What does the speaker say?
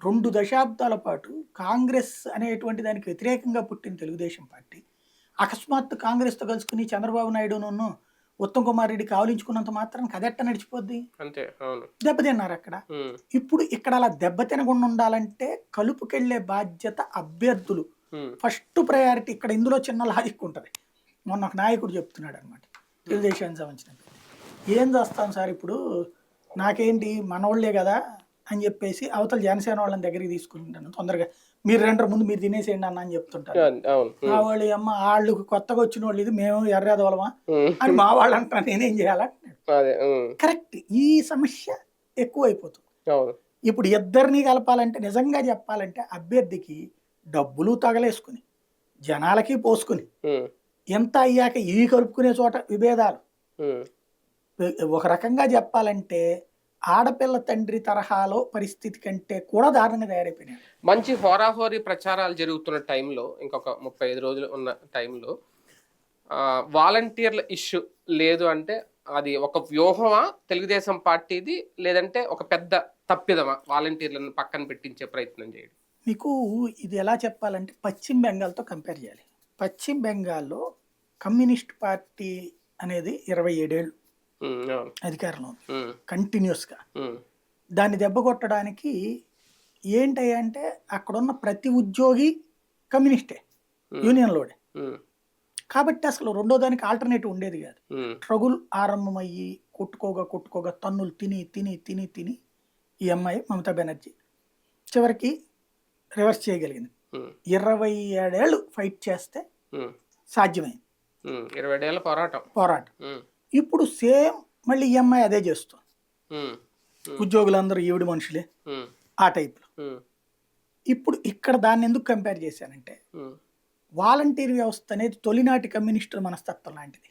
రెండు దశాబ్దాల పాటు కాంగ్రెస్ అనేటువంటి దానికి వ్యతిరేకంగా పుట్టిన తెలుగుదేశం పార్టీ అకస్మాత్తు కాంగ్రెస్తో కలుసుకుని చంద్రబాబు నాయుడును ఉత్తమ్ కుమార్ రెడ్డి కావలించుకున్నంత మాత్రం కదెట్ట నడిచిపోద్ది. అంతే దెబ్బతిన్నారు అక్కడ. ఇప్పుడు ఇక్కడ అలా దెబ్బతినకుండా ఉండాలంటే కలుపుకెళ్ళే బాధ్యత అభ్యర్థులు. ఫస్ట్ ప్రయారిటీ ఇక్కడ ఇందులో చిన్న లాజిక్ ఉంటుంది. మొన్న ఒక నాయకుడు చెప్తున్నాడు అనమాట తెలుగుదేశానికి సంబంధించిన ఏం చేస్తాం సార్ ఇప్పుడు? నాకేంటి? మనోళ్ళే కదా. అని చెప్పేసి అవతల జనసేన వాళ్ళని దగ్గరికి తీసుకుంటాను తొందరగా. మీరు రెండర ముందు మీరు తినేసేయండి అన్న అని చెప్తుంటారు. మా వాళ్ళు అమ్మ వాళ్ళు కొత్తగా వచ్చిన వాళ్ళు ఇది మేము ఎర్రదోలమా? ఉమ్, అని మా వాళ్ళు అంటారు నేనేం చేయాలంటున్నాడు ఉమ్, కరెక్ట్ ఈ సమస్య ఎక్కువైపోతుంది. అవును. ఇప్పుడు ఇద్దరిని కలపాలంటే నిజంగా చెప్పాలంటే అభ్యర్థికి డబ్బులు తగలేసుకుని జనాలకి పోసుకుని ఎంత అయ్యాక ఇవి కలుపుకునే చోట విభేదాలు? ఒక రకంగా చెప్పాలంటే ఆడపిల్ల తండ్రి తరహాలో పరిస్థితి కంటే కూడా దారుణంగా తయారైపోయినాయి. మంచి హోరాహోరీ ప్రచారాలు జరుగుతున్న టైంలో ఇంకొక ముప్పై ఐదు రోజులు ఉన్న టైంలో వాలంటీర్ల ఇష్యూ లేదు అంటే అది ఒక వ్యూహమా తెలుగుదేశం పార్టీది లేదంటే ఒక పెద్ద తప్పిదమా వాలంటీర్లను పక్కన పెట్టించే ప్రయత్నం చేయడం? మీకు ఇది ఎలా చెప్పాలంటే పశ్చిమ బెంగాల్తో కంపేర్ చేయాలి. పశ్చిమ బెంగాల్లో కమ్యూనిస్ట్ పార్టీ అనేది ఇరవై ఏడేళ్ళు అధికారంలో ఉంది. కంటిన్యూస్గా దాన్ని దెబ్బ కొట్టడానికి ఏంటి అంటే అక్కడున్న ప్రతి ఉద్యోగి కమ్యూనిస్టే. యూనియన్లోడే. కాబట్టి అసలు రెండో దానికి ఆల్టర్నేటివ్ ఉండేది కాదు. ట్రగుల్ ఆరంభమయ్యి కొట్టుకోగా కొట్టుకోగా తన్నులు తిని తిని తిని తిని ఈ అమ్మాయి మమతా బెనర్జీ చివరికి రివర్స్ చేయగలిగింది. ఇరవై ఏడేళ్ళు ఫైట్ చేస్తే సాధ్యమైంది. ఇరవై ఏళ్ళ పోరాటం. పోరాటం. ఇప్పుడు సేమ్ మళ్ళీ ఈ అమ్మాయి అదే చేస్తుంది. ఉద్యోగులందరూ ఈవిడ మనుషులే ఆ టైప్లో. ఇప్పుడు ఇక్కడ దాన్ని ఎందుకు కంపేర్ చేశానంటే వాలంటీర్ వ్యవస్థ అనేది తొలినాటి కమ్యూనిస్టుల మనస్తత్వం లాంటిది.